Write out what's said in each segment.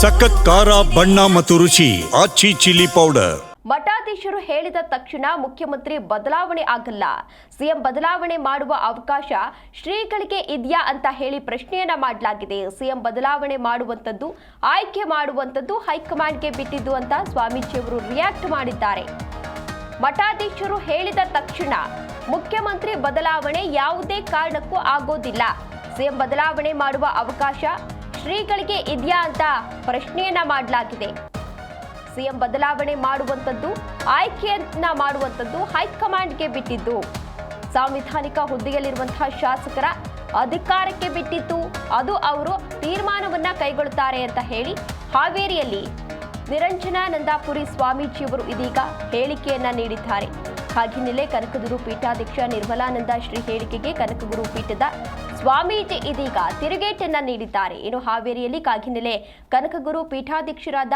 ಸಖತ್ ಖಾರ, ಬಣ್ಣ ಮತ್ತು ರುಚಿ, ಆಚಿ ಚಿಲ್ಲಿ ಪೌಡರ್. ಮಠಾಧೀಶರು ಹೇಳಿದ ತಕ್ಷಣ ಮುಖ್ಯಮಂತ್ರಿ ಬದಲಾವಣೆ ಆಗಲ್ಲ. ಸಿಎಂ ಬದಲಾವಣೆ ಮಾಡುವ ಅವಕಾಶ ಶ್ರೀಗಳಿಗೆ ಇದೆಯಾ ಅಂತ ಹೇಳಿ ಪ್ರಶ್ನೆಯನ್ನ ಮಾಡಲಾಗಿದೆ. ಸಿಎಂ ಬದಲಾವಣೆ ಮಾಡುವಂಥದ್ದು, ಆಯ್ಕೆ ಮಾಡುವಂಥದ್ದು ಹೈಕಮಾಂಡ್ಗೆ ಬಿಟ್ಟಿದ್ದು ಅಂತ ಸ್ವಾಮೀಜಿಯವರು ರಿಯಾಕ್ಟ್ ಮಾಡಿದ್ದಾರೆ. ಮಠಾಧೀಶರು ಹೇಳಿದ ತಕ್ಷಣ ಮುಖ್ಯಮಂತ್ರಿ ಬದಲಾವಣೆ ಯಾವುದೇ ಕಾರಣಕ್ಕೂ ಆಗೋದಿಲ್ಲ. ಸಿಎಂ ಬದಲಾವಣೆ ಮಾಡುವ ಅವಕಾಶ ಶ್ರೀಗಳಿಗೆ ಇದೆಯಾ ಅಂತ ಪ್ರಶ್ನೆಯನ್ನ ಮಾಡಲಾಗಿದೆ. ಸಿಎಂ ಬದಲಾವಣೆ ಮಾಡುವಂಥದ್ದು, ಆಯ್ಕೆಯನ್ನ ಮಾಡುವಂಥದ್ದು ಹೈಕಮಾಂಡ್ಗೆ ಬಿಟ್ಟಿದ್ದು. ಸಾಂವಿಧಾನಿಕ ಹುದ್ದೆಯಲ್ಲಿರುವಂತಹ ಶಾಸಕರ ಅಧಿಕಾರಕ್ಕೆ ಬಿಟ್ಟಿದ್ದು, ಅದು ಅವರು ತೀರ್ಮಾನವನ್ನ ಕೈಗೊಳ್ಳುತ್ತಾರೆ ಅಂತ ಹೇಳಿ ಹಾವೇರಿಯಲ್ಲಿ ನಿರಂಜನಾನಂದಾಪುರಿ ಸ್ವಾಮೀಜಿಯವರು ಇದೀಗ ಹೇಳಿಕೆಯನ್ನ ನೀಡಿದ್ದಾರೆ. ಹಾಗೆಯೇ ಕನಕಗುರು ಪೀಠಾಧ್ಯಕ್ಷ ನಿರ್ಮಲಾನಂದ ಶ್ರೀ ಹೇಳಿಕೆಗೆ ಕನಕಗುರು ಪೀಠದ ಸ್ವಾಮೀಜಿ ಇದೀಗ ತಿರುಗೇಟನ್ನ ನೀಡಿದ್ದಾರೆ. ಇನ್ನು ಹಾವೇರಿಯಲ್ಲಿ ಕಾಗಿನೆಲೆ ಕನಕಗುರು ಪೀಠಾಧ್ಯಕ್ಷರಾದ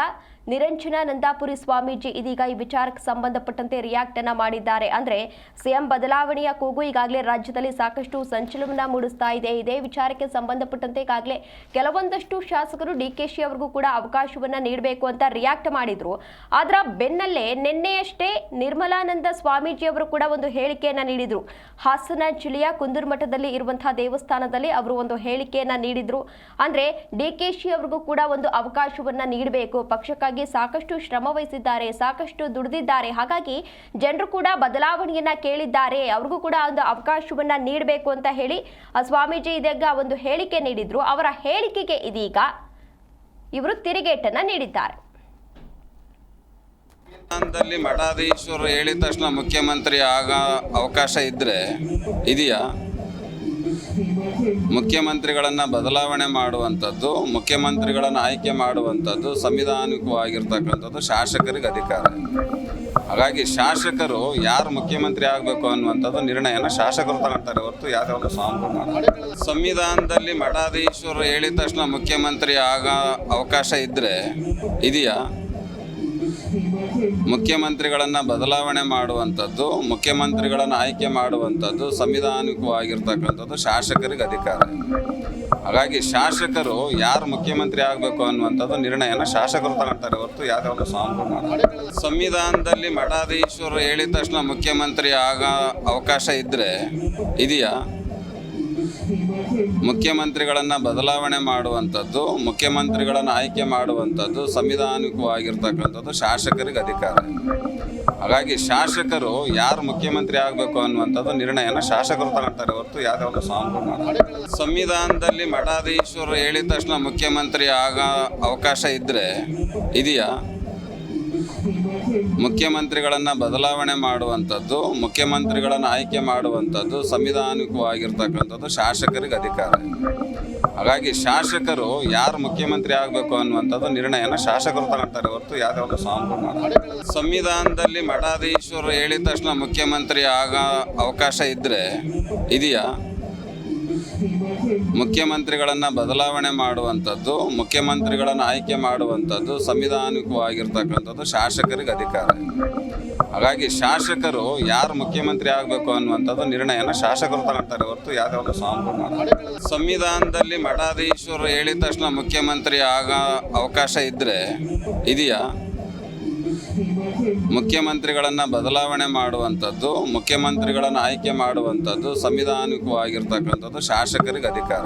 ನಿರಂಜನಾನಂದಾಪುರಿ ಸ್ವಾಮೀಜಿ ಇದೀಗ ಈ ವಿಚಾರಕ್ಕೆ ಸಂಬಂಧಪಟ್ಟಂತೆ ರಿಯಾಕ್ಟ್ ಅನ್ನ ಮಾಡಿದ್ದಾರೆ. ಅಂದ್ರೆ ಸಿಎಂ ಬದಲಾವಣೆಯ ಕೂಗು ಈಗಾಗಲೇ ರಾಜ್ಯದಲ್ಲಿ ಸಾಕಷ್ಟು ಸಂಚಲನ ಮೂಡಿಸ್ತಾ ಇದೆ. ಇದೇ ವಿಚಾರಕ್ಕೆ ಸಂಬಂಧಪಟ್ಟಂತೆ ಈಗಾಗಲೇ ಕೆಲವೊಂದಷ್ಟು ಶಾಸಕರು ಡಿ ಕೆ ಶಿ ಅವರಿಗೂ ಕೂಡ ಅವಕಾಶವನ್ನ ನೀಡಬೇಕು ಅಂತ ರಿಯಾಕ್ಟ್ ಮಾಡಿದ್ರು. ಅದರ ಬೆನ್ನಲ್ಲೇ ನಿನ್ನೆಯಷ್ಟೇ ನಿರ್ಮಲಾನಂದ ಸ್ವಾಮೀಜಿ ಅವರು ಕೂಡ ಒಂದು ಹೇಳಿಕೆಯನ್ನ ನೀಡಿದ್ರು. ಹಾಸನ ಜಿಲ್ಲೆಯ ಕುಂದೂರುಮಠದಲ್ಲಿ ಇರುವಂತಹ ದೇವಸ್ಥಾನದಲ್ಲಿ ಅವರು ಒಂದು ಹೇಳಿಕೆಯನ್ನ ನೀಡಿದ್ರು. ಅಂದ್ರೆ ಡಿ ಕೆ ಶಿ ಅವ್ರಿಗೂ ಕೂಡ ಒಂದು ಅವಕಾಶವನ್ನ ನೀಡಬೇಕು. ಪಕ್ಷಕ್ಕಾಗಿ ಸಾಕಷ್ಟು ಶ್ರಮ ವಹಿಸಿದ್ದಾರೆ, ಸಾಕಷ್ಟು ದುಡಿದಿದ್ದಾರೆ. ಹಾಗಾಗಿ ಜನರು ಕೂಡ ಬದಲಾವಣೆಯನ್ನ ಕೇಳಿದ್ದಾರೆ. ಅವ್ರಿಗೂ ಕೂಡ ಒಂದು ಅವಕಾಶವನ್ನ ನೀಡಬೇಕು ಅಂತ ಹೇಳಿ ಸ್ವಾಮೀಜಿ ಇದೀಗ ಒಂದು ಹೇಳಿಕೆ ನೀಡಿದ್ರು. ಅವರ ಹೇಳಿಕೆಗೆ ಇದೀಗ ಇವರು ತಿರುಗೇಟನ್ನ ನೀಡಿದ್ದಾರೆ. ಸಂವಿಧಾನದಲ್ಲಿ ಮಠಾಧೀಶರು ಹೇಳಿದ ತಕ್ಷಣ ಮುಖ್ಯಮಂತ್ರಿ ಆಗ ಅವಕಾಶ ಇದ್ರೆ ಇದೆಯಾ? ಮುಖ್ಯಮಂತ್ರಿಗಳನ್ನು ಬದಲಾವಣೆ ಮಾಡುವಂಥದ್ದು, ಮುಖ್ಯಮಂತ್ರಿಗಳನ್ನು ಆಯ್ಕೆ ಮಾಡುವಂಥದ್ದು, ಸಂವಿಧಾನಿಕವಾಗಿರ್ತಕ್ಕಂಥದ್ದು ಶಾಸಕರಿಗೆ ಅಧಿಕಾರ. ಹಾಗಾಗಿ ಶಾಸಕರು ಯಾರು ಮುಖ್ಯಮಂತ್ರಿ ಆಗಬೇಕು ಅನ್ನುವಂಥದ್ದು ನಿರ್ಣಯನ ಶಾಸಕರು ತಗೊಳ್ತಾರೆ ಹೊರತು ಸ್ವಾಮಿಗಳು ಸಂವಿಧಾನದಲ್ಲಿ ಮಠಾಧೀಶರು ಹೇಳಿದ ತಕ್ಷಣ ಮುಖ್ಯಮಂತ್ರಿ ಆಗ ಅವಕಾಶ ಇದ್ದರೆ ಇದೆಯಾ? ಮುಖ್ಯಮಂತ್ರಿಗಳನ್ನು ಬದಲಾವಣೆ ಮಾಡುವಂಥದ್ದು, ಮುಖ್ಯಮಂತ್ರಿಗಳನ್ನು ಆಯ್ಕೆ ಮಾಡುವಂಥದ್ದು ಸಂವಿಧಾನಿಕವಾಗಿರ್ತಕ್ಕಂಥದ್ದು ಶಾಸಕರಿಗೆ ಅಧಿಕಾರ. ಹಾಗಾಗಿ ಶಾಸಕರು ಯಾರು ಮುಖ್ಯಮಂತ್ರಿ ಆಗಬೇಕು ಅನ್ನುವಂಥದ್ದು ನಿರ್ಣಯನ ಶಾಸಕರು ತಗೊಳ್ತಾರೆ ಹೊರತು ಒಂದು ಸ್ವಾಮಿಗಳು ಸಂವಿಧಾನದಲ್ಲಿ ಮಠಾಧೀಶ್ವರು ಹೇಳಿದ ತಕ್ಷಣ ಮುಖ್ಯಮಂತ್ರಿ ಆಗ ಅವಕಾಶ ಇದ್ದರೆ ಇದೆಯಾ? ಮುಖ್ಯಮಂತ್ರಿಗಳನ್ನು ಬದಲಾವಣೆ ಮಾಡುವಂಥದ್ದು, ಮುಖ್ಯಮಂತ್ರಿಗಳನ್ನು ಆಯ್ಕೆ ಮಾಡುವಂಥದ್ದು ಸಂವಿಧಾನಿಕವಾಗಿರ್ತಕ್ಕಂಥದ್ದು ಶಾಸಕರಿಗೆ ಅಧಿಕಾರ. ಹಾಗಾಗಿ ಶಾಸಕರು ಯಾರು ಮುಖ್ಯಮಂತ್ರಿ ಆಗಬೇಕು ಅನ್ನುವಂಥದ್ದು ನಿರ್ಣಯನ ಶಾಸಕರು ತಗೊಳ್ತಾರೆ ಹೊರತು ಯಾವುದೇ ಒಂದು ಮಾಡಲ್ಲ. ಸಂವಿಧಾನದಲ್ಲಿ ಮಠಾಧೀಶ್ವರು ಹೇಳಿದ ತಕ್ಷಣ ಮುಖ್ಯಮಂತ್ರಿ ಆಗ ಅವಕಾಶ ಇದ್ದರೆ ಇದೆಯಾ? ಮುಖ್ಯಮಂತ್ರಿಗಳನ್ನು ಬದಲಾವಣೆ ಮಾಡುವಂಥದ್ದು, ಮುಖ್ಯಮಂತ್ರಿಗಳನ್ನು ಆಯ್ಕೆ ಮಾಡುವಂಥದ್ದು, ಸಂವಿಧಾನಿಕವಾಗಿರ್ತಕ್ಕಂಥದ್ದು ಶಾಸಕರಿಗೆ ಅಧಿಕಾರ. ಹಾಗಾಗಿ ಶಾಸಕರು ಯಾರು ಮುಖ್ಯಮಂತ್ರಿ ಆಗಬೇಕು ಅನ್ನುವಂಥದ್ದು ನಿರ್ಣಯನ ಶಾಸಕರು ತಗೊಳ್ತಾರೆ ಹೊರತು ಯಾವುದೇ ಒಂದು ಸ್ವಾಮಿಗಳು ಸಂವಿಧಾನದಲ್ಲಿ ಮಠಾಧೀಶರು ಹೇಳಿದ ತಕ್ಷಣ ಮುಖ್ಯಮಂತ್ರಿ ಆಗ ಅವಕಾಶ ಇದ್ದರೆ ಇದೆಯಾ? ಮುಖ್ಯಮಂತ್ರಿಗಳನ್ನು ಬದಲಾವಣೆ ಮಾಡುವಂಥದ್ದು, ಮುಖ್ಯಮಂತ್ರಿಗಳನ್ನು ಆಯ್ಕೆ ಮಾಡುವಂಥದ್ದು ಸಂವಿಧಾನಿಕವಾಗಿರ್ತಕ್ಕಂಥದ್ದು ಶಾಸಕರಿಗೆ ಅಧಿಕಾರ. ಹಾಗಾಗಿ ಶಾಸಕರು ಯಾರು ಮುಖ್ಯಮಂತ್ರಿ ಆಗಬೇಕು ಅನ್ನುವಂಥದ್ದು ನಿರ್ಣಯನ ಶಾಸಕರು ತಗೊಳ್ತಾರೆ ಹೊರತು ಯಾವುದೇ ಸಾಂಪ್ರದಾಯ ಸಂವಿಧಾನದಲ್ಲಿ ಮಠಾಧೀಶ್ವರು ಹೇಳಿದ ತಕ್ಷಣ ಮುಖ್ಯಮಂತ್ರಿ ಆಗ ಅವಕಾಶ ಇದ್ದರೆ ಇದೆಯಾ? ಮುಖ್ಯಮಂತ್ರಿಗಳನ್ನು ಬದಲಾವಣೆ ಮಾಡುವಂಥದ್ದು, ಮುಖ್ಯಮಂತ್ರಿಗಳನ್ನು ಆಯ್ಕೆ ಮಾಡುವಂಥದ್ದು, ಸಂವಿಧಾನಿಕವಾಗಿರ್ತಕ್ಕಂಥದ್ದು ಶಾಸಕರಿಗೆ ಅಧಿಕಾರ.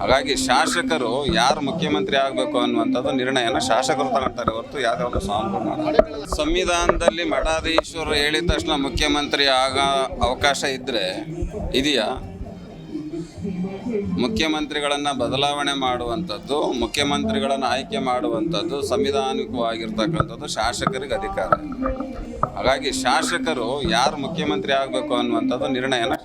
ಹಾಗಾಗಿ ಶಾಸಕರು ಯಾರು ಮುಖ್ಯಮಂತ್ರಿ ಆಗಬೇಕು ಅನ್ನುವಂಥದ್ದು ನಿರ್ಣಯನ ಶಾಸಕರು ತಗೊಳ್ತಾರೆ ಹೊರತು ಒಂದು ಸ್ವಾಮಿಗಳು ಸಂವಿಧಾನದಲ್ಲಿ ಮಠಾಧೀಶ್ವರು ಹೇಳಿದ ತಕ್ಷಣ ಮುಖ್ಯಮಂತ್ರಿ ಆಗ ಅವಕಾಶ ಇದ್ದರೆ ಇದೆಯಾ? ಮುಖ್ಯಮಂತ್ರಿಗಳನ್ನು ಬದಲಾವಣೆ ಮಾಡುವಂಥದ್ದು, ಮುಖ್ಯಮಂತ್ರಿಗಳನ್ನು ಆಯ್ಕೆ ಮಾಡುವಂಥದ್ದು ಸಂವಿಧಾನಿಕವಾಗಿರ್ತಕ್ಕಂಥದ್ದು ಶಾಸಕರಿಗೆ ಅಧಿಕಾರ. ಹಾಗಾಗಿ ಶಾಸಕರು ಯಾರು ಮುಖ್ಯಮಂತ್ರಿ ಆಗಬೇಕು ಅನ್ನುವಂಥದ್ದು ನಿರ್ಣಯನ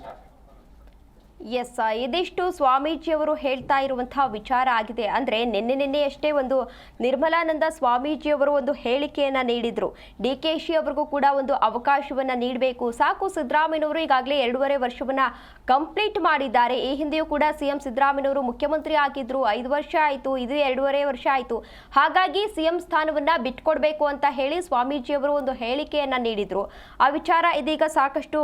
ಎಸ್ ಇದಿಷ್ಟು ಸ್ವಾಮೀಜಿಯವರು ಹೇಳ್ತಾ ಇರುವಂತಹ ವಿಚಾರ ಆಗಿದೆ. ಅಂದ್ರೆ ನಿನ್ನೆ ನಿನ್ನೆಯಷ್ಟೇ ಒಂದು ನಿರ್ಮಲಾನಂದ ಸ್ವಾಮೀಜಿಯವರು ಒಂದು ಹೇಳಿಕೆಯನ್ನ ನೀಡಿದ್ರು. ಡಿ ಕೆ ಶಿ ಅವ್ರಿಗೂ ಕೂಡ ಒಂದು ಅವಕಾಶವನ್ನ ನೀಡಬೇಕು. ಸಾಕು ಸಿದ್ದರಾಮಯ್ಯವರು ಈಗಾಗಲೇ ಎರಡೂವರೆ ವರ್ಷವನ್ನ ಕಂಪ್ಲೀಟ್ ಮಾಡಿದ್ದಾರೆ. ಈ ಹಿಂದೆಯೂ ಕೂಡ ಸಿಎಂ ಸಿದ್ದರಾಮಯ್ಯವರು ಮುಖ್ಯಮಂತ್ರಿ ಆಗಿದ್ರು. ಐದು ವರ್ಷ ಆಯಿತು, ಇದು ಎರಡೂವರೆ ವರ್ಷ ಆಯಿತು. ಹಾಗಾಗಿ ಸಿಎಂ ಸ್ಥಾನವನ್ನ ಬಿಟ್ಕೊಡ್ಬೇಕು ಅಂತ ಹೇಳಿ ಸ್ವಾಮೀಜಿಯವರು ಒಂದು ಹೇಳಿಕೆಯನ್ನ ನೀಡಿದ್ರು. ಆ ವಿಚಾರ ಇದೀಗ ಸಾಕಷ್ಟು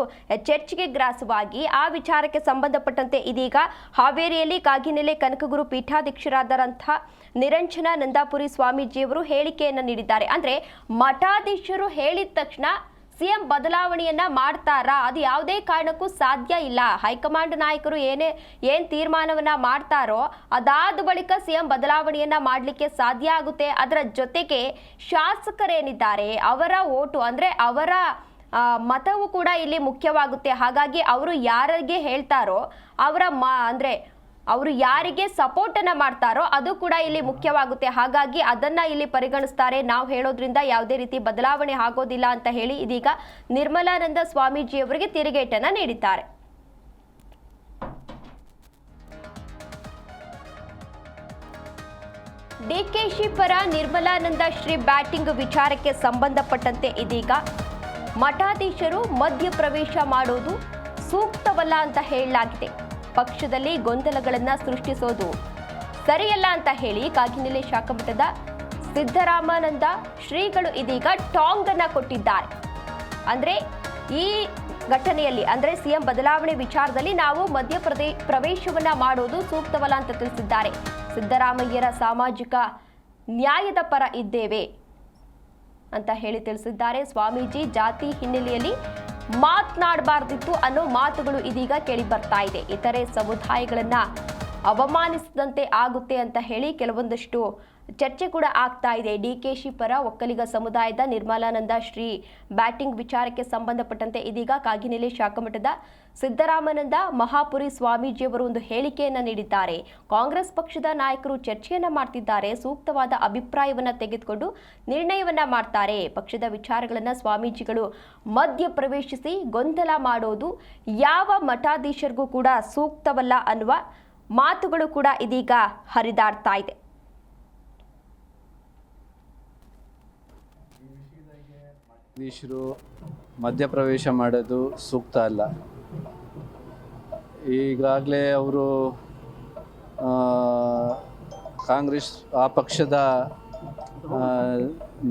ಚರ್ಚೆಗೆ ಗ್ರಾಸವಾಗಿ, ಆ ವಿಚಾರಕ್ಕೆ ಸಂಬಂಧಪಟ್ಟ ಸಂಬಂಧಪಟ್ಟಂತೆ ಇದೀಗ ಹಾವೇರಿಯಲ್ಲಿ ಕಾಗಿನೆಲೆ ಕನಕಗುರು ಪೀಠಾಧ್ಯಕ್ಷರಾದರಂಥ ನಿರಂಜನ ನಂದಾಪುರಿ ಸ್ವಾಮೀಜಿಯವರು ಹೇಳಿಕೆಯನ್ನು ನೀಡಿದ್ದಾರೆ. ಅಂದ್ರೆ ಮಠಾಧೀಶರು ಹೇಳಿದ ತಕ್ಷಣ ಸಿಎಂ ಬದಲಾವಣೆಯನ್ನ ಮಾಡ್ತಾರಾ? ಅದು ಯಾವುದೇ ಕಾರಣಕ್ಕೂ ಸಾಧ್ಯ ಇಲ್ಲ. ಹೈಕಮಾಂಡ್ ನಾಯಕರು ಏನೇ, ಏನ್ ತೀರ್ಮಾನವನ್ನ ಮಾಡ್ತಾರೋ ಅದಾದ ಬಳಿಕ ಸಿಎಂ ಬದಲಾವಣೆಯನ್ನ ಮಾಡಲಿಕ್ಕೆ ಸಾಧ್ಯ ಆಗುತ್ತೆ. ಅದರ ಜೊತೆಗೆ ಶಾಸಕರೇನಿದ್ದಾರೆ? ಅವರ ಓಟು, ಅಂದ್ರೆ ಅವರ ಮತವು ಕೂಡ ಇಲ್ಲಿ ಮುಖ್ಯವಾಗುತ್ತೆ. ಹಾಗಾಗಿ ಅವರು ಯಾರಿಗೆ ಹೇಳ್ತಾರೋ ಅವರ ಮ, ಅಂದ್ರೆ ಅವರು ಯಾರಿಗೆ ಸಪೋರ್ಟ್ ಅನ್ನ ಮಾಡ್ತಾರೋ ಅದು ಕೂಡ ಇಲ್ಲಿ ಮುಖ್ಯವಾಗುತ್ತೆ. ಹಾಗಾಗಿ ಅದನ್ನ ಇಲ್ಲಿ ಪರಿಗಣಿಸ್ತಾರೆ. ನಾವು ಹೇಳೋದ್ರಿಂದ ಯಾವುದೇ ರೀತಿ ಬದಲಾವಣೆ ಆಗೋದಿಲ್ಲ ಅಂತ ಹೇಳಿ ಇದೀಗ ನಿರ್ಮಲಾನಂದ ಸ್ವಾಮೀಜಿ ಅವರಿಗೆ ತಿರುಗೇಟನ್ನ ನೀಡಿದ್ದಾರೆ. ಡಿಕೆಶಿ ಪರ ನಿರ್ಮಲಾನಂದ ಶ್ರೀ ಬ್ಯಾಟಿಂಗ್ ವಿಚಾರಕ್ಕೆ ಸಂಬಂಧಪಟ್ಟಂತೆ ಇದೀಗ ಮಠಾಧೀಶರು ಮಧ್ಯಪ್ರವೇಶ ಮಾಡೋದು ಸೂಕ್ತವಲ್ಲ ಅಂತ ಹೇಳಲಾಗಿದೆ. ಪಕ್ಷದಲ್ಲಿ ಗೊಂದಲಗಳನ್ನು ಸೃಷ್ಟಿಸೋದು ಸರಿಯಲ್ಲ ಅಂತ ಹೇಳಿ ಕಾಗಿನೆಲೆ ಶಾಖಮಠದ ಸಿದ್ದರಾಮಾನಂದ ಶ್ರೀಗಳು ಇದೀಗ ಟಾಂಗ್ ಅನ್ನ ಕೊಟ್ಟಿದ್ದಾರೆ. ಅಂದ್ರೆ ಈ ಘಟನೆಯಲ್ಲಿ, ಅಂದ್ರೆ ಸಿಎಂ ಬದಲಾವಣೆ ವಿಚಾರದಲ್ಲಿ ನಾವು ಮಧ್ಯಪ್ರದೇ ಪ್ರವೇಶವನ್ನ ಮಾಡೋದು ಸೂಕ್ತವಲ್ಲ ಅಂತ ತಿಳಿಸಿದ್ದಾರೆ. ಸಿದ್ದರಾಮಯ್ಯರ ಸಾಮಾಜಿಕ ನ್ಯಾಯದ ಪರ ಇದ್ದೇವೆ. ಅಂತ ಹೇಳಿ ತಿಳಿಸಿದ್ದಾರೆ. ಸ್ವಾಮೀಜಿ, ಜಾತಿ ಹಿನ್ನೆಲೆಯಲ್ಲಿ ಮಾತನಾಡಬಾರ್ದಿತ್ತು ಅನ್ನೋ ಮಾತುಗಳು ಇದೀಗ ಕೇಳಿ ಬರ್ತಾ ಇದೆ. ಇತರೆ ಸಮುದಾಯಗಳನ್ನ ಅವಮಾನಿಸಿದಂತೆ ಆಗುತ್ತೆ ಅಂತ ಹೇಳಿ ಕೆಲವೊಂದಷ್ಟು ಚರ್ಚೆ ಕೂಡ ಆಗ್ತಾ ಇದೆ. ಡಿ ಕೆ ಶಿ ಪರ ಒಕ್ಕಲಿಗ ಸಮುದಾಯದ ನಿರ್ಮಲಾನಂದ ಶ್ರೀ ಬ್ಯಾಟಿಂಗ್ ವಿಚಾರಕ್ಕೆ ಸಂಬಂಧಪಟ್ಟಂತೆ ಇದೀಗ ಕಾಗಿನೆಲೆ ಶಾಖಮಠದ ಸಿದ್ದರಾಮನಂದ ಮಹಾಪುರಿ ಸ್ವಾಮೀಜಿಯವರು ಒಂದು ಹೇಳಿಕೆಯನ್ನು ನೀಡಿದ್ದಾರೆ. ಕಾಂಗ್ರೆಸ್ ಪಕ್ಷದ ನಾಯಕರು ಚರ್ಚೆಯನ್ನ ಮಾಡ್ತಿದ್ದಾರೆ. ಸೂಕ್ತವಾದ ಅಭಿಪ್ರಾಯವನ್ನ ತೆಗೆದುಕೊಂಡು ನಿರ್ಣಯವನ್ನ ಮಾಡ್ತಾರೆ. ಪಕ್ಷದ ವಿಚಾರಗಳನ್ನ ಸ್ವಾಮೀಜಿಗಳು ಮಧ್ಯ ಪ್ರವೇಶಿಸಿ ಗೊಂದಲ ಮಾಡೋದು ಯಾವ ಮಠಾಧೀಶರಿಗೂ ಕೂಡ ಸೂಕ್ತವಲ್ಲ ಅನ್ನುವ ಮಾತುಗಳು ಕೂಡ ಇದೀಗ ಹರಿದಾಡ್ತಾ ಇದೆ. ಜಗದೀಶರು ಮಧ್ಯಪ್ರವೇಶ ಮಾಡೋದು ಸೂಕ್ತ ಅಲ್ಲ. ಈಗಾಗಲೇ ಅವರು ಕಾಂಗ್ರೆಸ್, ಆ ಪಕ್ಷದ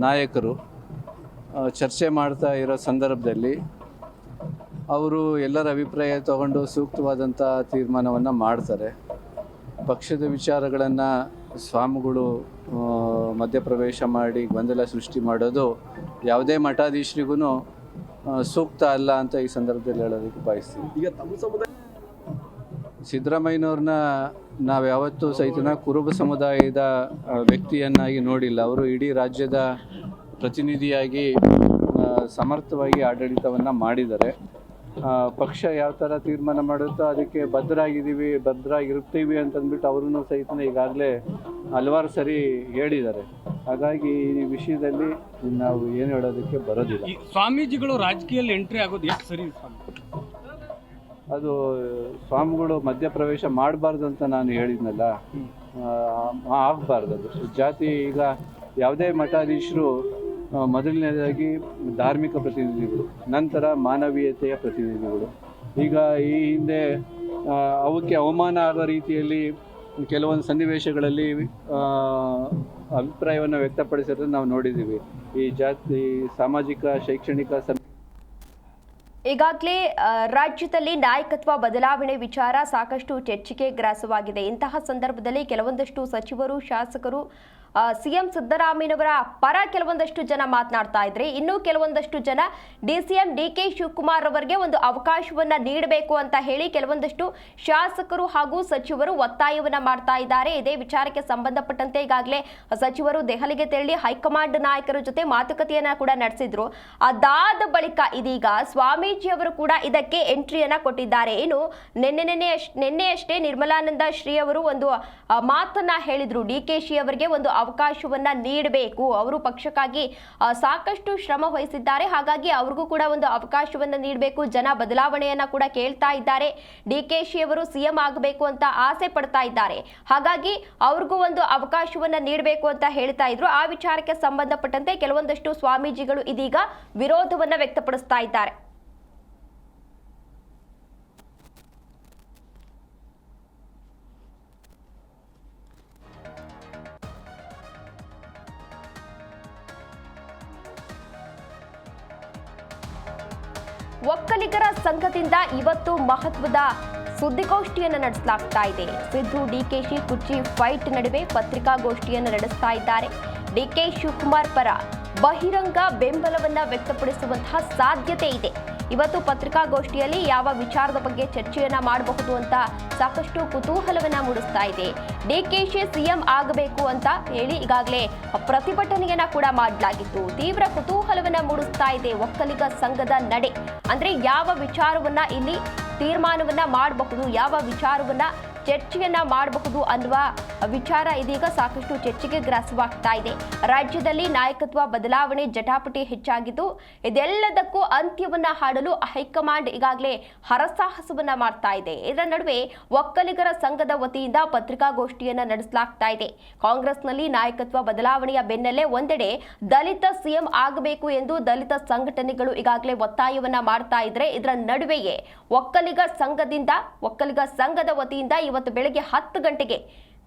ನಾಯಕರು ಚರ್ಚೆ ಮಾಡ್ತಾ ಇರೋ ಸಂದರ್ಭದಲ್ಲಿ ಅವರು ಎಲ್ಲರ ಅಭಿಪ್ರಾಯ ತಗೊಂಡು ಸೂಕ್ತವಾದಂಥ ತೀರ್ಮಾನವನ್ನು ಮಾಡ್ತಾರೆ. ಪಕ್ಷದ ವಿಚಾರಗಳನ್ನು ಸ್ವಾಮಿಗಳು ಮಧ್ಯಪ್ರವೇಶ ಮಾಡಿ ಗೊಂದಲ ಸೃಷ್ಟಿ ಮಾಡೋದು ಯಾವುದೇ ಮಠಾಧೀಶರಿಗೂ ಸೂಕ್ತ ಅಲ್ಲ ಅಂತ ಈ ಸಂದರ್ಭದಲ್ಲಿ ಹೇಳೋದಕ್ಕೆ ಬಯಸ್ತೀವಿ ಈಗ ತಮ್ಮ ಸಮುದಾಯ ಸಿದ್ದರಾಮಯ್ಯನವ್ರನ್ನ ನಾವು ಯಾವತ್ತೂ ಸಹಿತನ ಕುರುಬ ಸಮುದಾಯದ ವ್ಯಕ್ತಿಯನ್ನಾಗಿ ನೋಡಿಲ್ಲ. ಅವರು ಇಡೀ ರಾಜ್ಯದ ಪ್ರತಿನಿಧಿಯಾಗಿ ಸಮರ್ಥವಾಗಿ ಆಡಳಿತವನ್ನು ಮಾಡಿದ್ದಾರೆ. ಪಕ್ಷ ಯಾವ ಥರ ತೀರ್ಮಾನ ಮಾಡುತ್ತೋ ಅದಕ್ಕೆ ಬದ್ಧರಾಗಿದ್ದೀವಿ ಬದ್ಧರಾಗಿರ್ತೀವಿ ಅಂತಂದ್ಬಿಟ್ಟು ಅವರು ಸಹಿತ ಈಗಾಗಲೇ ಹಲವಾರು ಸರಿ ಹೇಳಿದ್ದಾರೆ. ಹಾಗಾಗಿ ಈ ವಿಷಯದಲ್ಲಿ ನಾವು ಏನು ಹೇಳೋದಕ್ಕೆ ಬರೋದಿಲ್ಲ. ಸ್ವಾಮೀಜಿಗಳು ರಾಜಕೀಯದಲ್ಲಿ ಎಂಟ್ರಿ ಆಗೋದು ಎಷ್ಟು ಸರಿ ಅದು ಸ್ವಾಮಿಗಳು ಮಧ್ಯಪ್ರವೇಶ ಮಾಡಬಾರ್ದು ಅಂತ ನಾನು ಹೇಳಿದ್ನಲ್ಲ. ಆಗಬಾರ್ದು ಅದು. ಜಾತಿ ಈಗ ಯಾವುದೇ ಮಠಾಧೀಶರು ಮೊದಲನೇದಾಗಿ ಧಾರ್ಮಿಕ ಪ್ರತಿನಿಧಿಗಳು, ನಂತರ ಮಾನವೀಯತೆಯ ಪ್ರತಿನಿಧಿಗಳು. ಈಗ ಈ ಹಿಂದೆ ಅವಕ್ಕೆ ಅವಮಾನ ಆಗೋ ರೀತಿಯಲ್ಲಿ ಕೆಲವೊಂದು ಸನ್ನಿವೇಶಗಳಲ್ಲಿ ಅಭಿಪ್ರಾಯವನ್ನು ವ್ಯಕ್ತಪಡಿಸಿರೋದನ್ನು ನಾವು ನೋಡಿದ್ದೀವಿ. ಈ ಜಾತಿ, ಸಾಮಾಜಿಕ, ಶೈಕ್ಷಣಿಕ ಈಗಾಗಲೇ ರಾಜ್ಯದಲ್ಲಿ ನಾಯಕತ್ವ ಬದಲಾವಣೆ ವಿಚಾರ ಸಾಕಷ್ಟು ಚರ್ಚೆಗೆ ಗ್ರಾಸವಾಗಿದೆ. ಇಂತಹ ಸಂದರ್ಭದಲ್ಲಿ ಕೆಲವೊಂದಷ್ಟು ಸಚಿವರು, ಶಾಸಕರು ಸಿಎಂ ಸಿದ್ದರಾಮಯ್ಯನವರ ಪರ ಕೆಲವೊಂದಷ್ಟು ಜನ ಮಾತನಾಡ್ತಾ ಇದ್ರೆ. ಇನ್ನೂ ಕೆಲವೊಂದಷ್ಟು ಜನ D C M D K Shivakumar ಅವರಿಗೆ ಒಂದು ಅವಕಾಶವನ್ನ ನೀಡಬೇಕು ಅಂತ ಹೇಳಿ ಕೆಲವೊಂದಷ್ಟು ಶಾಸಕರು ಹಾಗೂ ಸಚಿವರು ಒತ್ತಾಯವನ್ನ ಮಾಡ್ತಾ ಇದ್ದಾರೆ. ಇದೇ ವಿಚಾರಕ್ಕೆ ಸಂಬಂಧಪಟ್ಟಂತೆ ಈಗಾಗಲೇ ಸಚಿವರು ದೆಹಲಿಗೆ ತೆರಳಿ ಹೈಕಮಾಂಡ್ ನಾಯಕರ ಜೊತೆ ಮಾತುಕತೆಯನ್ನ ಕೂಡ ನಡೆಸಿದ್ರು. ಅದಾದ ಬಳಿಕ ಇದೀಗ ಸ್ವಾಮೀಜಿ ಅವರು ಕೂಡ ಇದಕ್ಕೆ ಎಂಟ್ರಿಯನ್ನ ಕೊಟ್ಟಿದ್ದಾರೆ. ಏನು ನಿನ್ನೆ ನಿನ್ನೆ ನಿನ್ನೆಯಷ್ಟೇ ನಿರ್ಮಲಾನಂದ ಶ್ರೀ ಅವರು ಒಂದು ಮಾತನ್ನ ಹೇಳಿದ್ರು. ಡಿ ಕೆ ಶಿ ಅವರಿಗೆ ಒಂದು ಅವಕಾಶವನ್ನ ನೀಡಬೇಕು. ಅವರು ಪಕ್ಷಕ್ಕಾಗಿ ಸಾಕಷ್ಟು ಶ್ರಮ ವಹಿಸಿದ್ದಾರೆ. ಹಾಗಾಗಿ ಅವ್ರಿಗೂ ಕೂಡ ಒಂದು ಅವಕಾಶವನ್ನ ನೀಡಬೇಕು. ಜನ ಬದಲಾವಣೆಯನ್ನ ಕೂಡ ಕೇಳ್ತಾ ಇದ್ದಾರೆ. ಡಿ ಕೆ ಶಿ ಅವರು ಸಿಎಂ ಆಗಬೇಕು ಅಂತ ಆಸೆ ಪಡ್ತಾ ಇದ್ದಾರೆ. ಹಾಗಾಗಿ ಅವ್ರಿಗೂ ಒಂದು ಅವಕಾಶವನ್ನ ನೀಡಬೇಕು ಅಂತ ಹೇಳ್ತಾ ಇದ್ರು. ಆ ವಿಚಾರಕ್ಕೆ ಸಂಬಂಧಪಟ್ಟಂತೆ ಕೆಲವೊಂದಷ್ಟು ಸ್ವಾಮೀಜಿಗಳು ಇದೀಗ ವಿರೋಧವನ್ನ ವ್ಯಕ್ತಪಡಿಸ್ತಾ ಇದ್ದಾರೆ. ಒಕ್ಕಲಿಗರ ಸಂಘದಿಂದ ಇವತ್ತು ಮಹತ್ವದ ಸುದ್ದಿಗೋಷ್ಠಿಯನ್ನು ನಡೆಸಲಾಗ್ತಾ ಇದೆ. ಸಿದ್ದು, ಡಿಕೆಶಿ ಕುರ್ಚಿ ಫೈಟ್ ನಡುವೆ ಪತ್ರಿಕಾಗೋಷ್ಠಿಯನ್ನು ನಡೆಸ್ತಾ ಇದ್ದಾರೆ. ಡಿಕೆ ಶಿವಕುಮಾರ್ ಪರ ಬಹಿರಂಗ ಬೆಂಬಲವನ್ನು ವ್ಯಕ್ತಪಡಿಸುವಂತಹ ಸಾಧ್ಯತೆ ಇದೆ. ಇವತ್ತು ಪತ್ರಿಕಾಗೋಷ್ಠಿಯಲ್ಲಿ ಯಾವ ವಿಚಾರದ ಬಗ್ಗೆ ಚರ್ಚೆಯನ್ನ ಮಾಡಬಹುದು ಅಂತ ಸಾಕಷ್ಟು ಕುತೂಹಲವನ್ನ ಮೂಡಿಸ್ತಾ ಇದೆ. ಡಿಕೆಶಿ ಸಿಎಂ ಆಗಬೇಕು ಅಂತ ಹೇಳಿ ಈಗಾಗಲೇ ಪ್ರತಿಭಟನೆಯನ್ನ ಕೂಡ ಮಾಡಲಾಗಿತ್ತು. ತೀವ್ರ ಕುತೂಹಲವನ್ನ ಮೂಡಿಸ್ತಾ ಇದೆ ಒಕ್ಕಲಿಗ ಸಂಘದ ನಡೆ. ಅಂದ್ರೆ ಯಾವ ವಿಚಾರವನ್ನ ಇಲ್ಲಿ ತೀರ್ಮಾನವನ್ನ ಮಾಡಬಹುದು, ಯಾವ ವಿಚಾರವನ್ನ ಚರ್ಚೆಯನ್ನ ಮಾಡಬಹುದು ಅನ್ನುವ ವಿಚಾರ ಇದೀಗ ಸಾಕಷ್ಟು ಚರ್ಚೆಗೆ ಗ್ರಾಸವಾಗ್ತಾ ಇದೆ. ರಾಜ್ಯದಲ್ಲಿ ನಾಯಕತ್ವ ಬದಲಾವಣೆ ಜಟಾಪಟಿ ಹೆಚ್ಚಾಗಿದ್ದು, ಇದೆಲ್ಲದಕ್ಕೂ ಅಂತ್ಯವನ್ನ ಹಾಡಲು ಹೈಕಮಾಂಡ್ ಈಗಾಗಲೇ ಹರಸಾಹಸವನ್ನ ಮಾಡ್ತಾ ಇದೆ. ಇದರ ನಡುವೆ ಒಕ್ಕಲಿಗರ ಸಂಘದ ವತಿಯಿಂದ ಪತ್ರಿಕಾಗೋಷ್ಠಿಯನ್ನ ನಡೆಸಲಾಗ್ತಾ ಇದೆ. ಕಾಂಗ್ರೆಸ್ನಲ್ಲಿ ನಾಯಕತ್ವ ಬದಲಾವಣೆಯ ಬೆನ್ನಲ್ಲೇ ಒಂದೆಡೆ ದಲಿತ ಸಿಎಂ ಆಗಬೇಕು ಎಂದು ದಲಿತ ಸಂಘಟನೆಗಳು ಈಗಾಗಲೇ ಒತ್ತಾಯವನ್ನ ಮಾಡ್ತಾ ಇದ್ರೆ, ಇದರ ನಡುವೆಯೇ ಒಕ್ಕಲಿಗ ಸಂಘದಿಂದ, ಒಕ್ಕಲಿಗ ಸಂಘದ ವತಿಯಿಂದ ಇವತ್ತು ಬೆಳಗ್ಗೆ ಹತ್ತು ಗಂಟೆಗೆ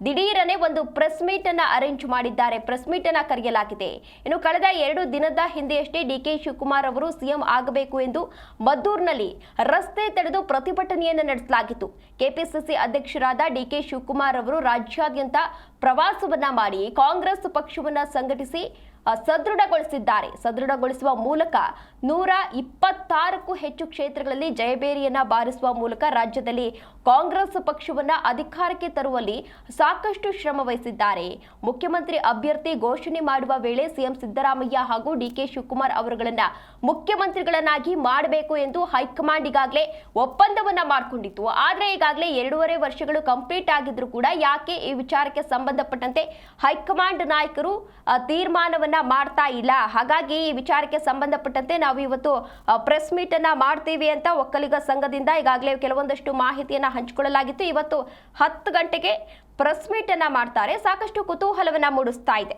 ದಿಢೀರನೆ ಒಂದು ಪ್ರೆಸ್ ಮೀಟ್ ಅನ್ನ ಅರೇಂಜ್ ಮಾಡಿದ್ದಾರೆ. ಪ್ರೆಸ್ ಮೀಟ್ ಅನ್ನ ಕರೆಯಲಾಗಿದೆ. ಇನ್ನು ಕಳೆದ ಎರಡು ದಿನದ ಹಿಂದೆಯಷ್ಟೇ ಡಿಕೆ ಶಿವಕುಮಾರ್ ಅವರು ಸಿಎಂ ಆಗಬೇಕು ಎಂದು ಮದ್ದೂರಿನಲ್ಲಿ ರಸ್ತೆ ತಡೆದು ಪ್ರತಿಭಟನೆಯನ್ನು ನಡೆಸಲಾಗಿತ್ತು. ಕೆಪಿಸಿಸಿ ಅಧ್ಯಕ್ಷರಾದ ಡಿಕೆ ಶಿವಕುಮಾರ್ ಅವರು ರಾಜ್ಯಾದ್ಯಂತ ಪ್ರವಾಸವನ್ನ ಮಾಡಿ ಕಾಂಗ್ರೆಸ್ ಪಕ್ಷವನ್ನ ಸಂಘಟಿಸಿ ಸದೃಢಗೊಳಿಸಿದ್ದಾರೆ. ಸದೃಢಗೊಳಿಸುವ ಮೂಲಕ ನೂರ ಇಪ್ಪತ್ತಾರಕ್ಕೂ ಹೆಚ್ಚು ಕ್ಷೇತ್ರಗಳಲ್ಲಿ ಜಯಬೇರಿಯನ್ನ ಬಾರಿಸುವ ಮೂಲಕ ರಾಜ್ಯದಲ್ಲಿ ಕಾಂಗ್ರೆಸ್ ಪಕ್ಷವನ್ನ ಅಧಿಕಾರಕ್ಕೆ ತರುವಲ್ಲಿ ಸಾಕಷ್ಟು ಶ್ರಮ ವಹಿಸಿದ್ದಾರೆ. ಮುಖ್ಯಮಂತ್ರಿ ಅಭ್ಯರ್ಥಿ ಘೋಷಣೆ ಮಾಡುವ ವೇಳೆ ಸಿಎಂ ಸಿದ್ದರಾಮಯ್ಯ ಹಾಗೂ ಡಿಕೆ ಶಿವಕುಮಾರ್ ಅವರುಗಳನ್ನ ಮುಖ್ಯಮಂತ್ರಿಗಳನ್ನಾಗಿ ಮಾಡಬೇಕು ಎಂದು ಹೈಕಮಾಂಡ್ ಈಗಾಗಲೇ ಒಪ್ಪಂದವನ್ನ ಮಾಡಿಕೊಂಡಿತ್ತು. ಆದರೆ ಈಗಾಗಲೇ ಎರಡೂವರೆ ವರ್ಷಗಳು ಕಂಪ್ಲೀಟ್ ಆಗಿದ್ರು ಕೂಡ ಯಾಕೆ ಈ ವಿಚಾರಕ್ಕೆ ಸಂಬಂಧಪಟ್ಟಂತೆ ಹೈಕಮಾಂಡ್ ನಾಯಕರು ಆ, ತೀರ್ಮಾನವನ್ನ ಮಾಡ್ತಾ ಇಲ್ಲ. ಹಾಗಾಗಿ ಈ ವಿಚಾರಕ್ಕೆ ಸಂಬಂಧಪಟ್ಟಂತೆ ನಾವು ಇವತ್ತು ಪ್ರೆಸ್ ಮೀಟ್ ಅನ್ನ ಮಾಡ್ತೀವಿ ಅಂತ ಒಕ್ಕಲಿಗ ಸಂಘದಿಂದ ಈಗಾಗಲೇ ಕೆಲವೊಂದಷ್ಟು ಮಾಹಿತಿಯನ್ನ ಹಂಚಿಕೊಳ್ಳಲಾಗಿತ್ತು. ಇವತ್ತು ಹತ್ತು ಗಂಟೆಗೆ ಪ್ರೆಸ್ ಮೀಟ್ ಅನ್ನ ಮಾಡ್ತಾರೆ. ಸಾಕಷ್ಟು ಕುತೂಹಲವನ್ನ ಮೂಡಿಸ್ತಾ ಇದೆ.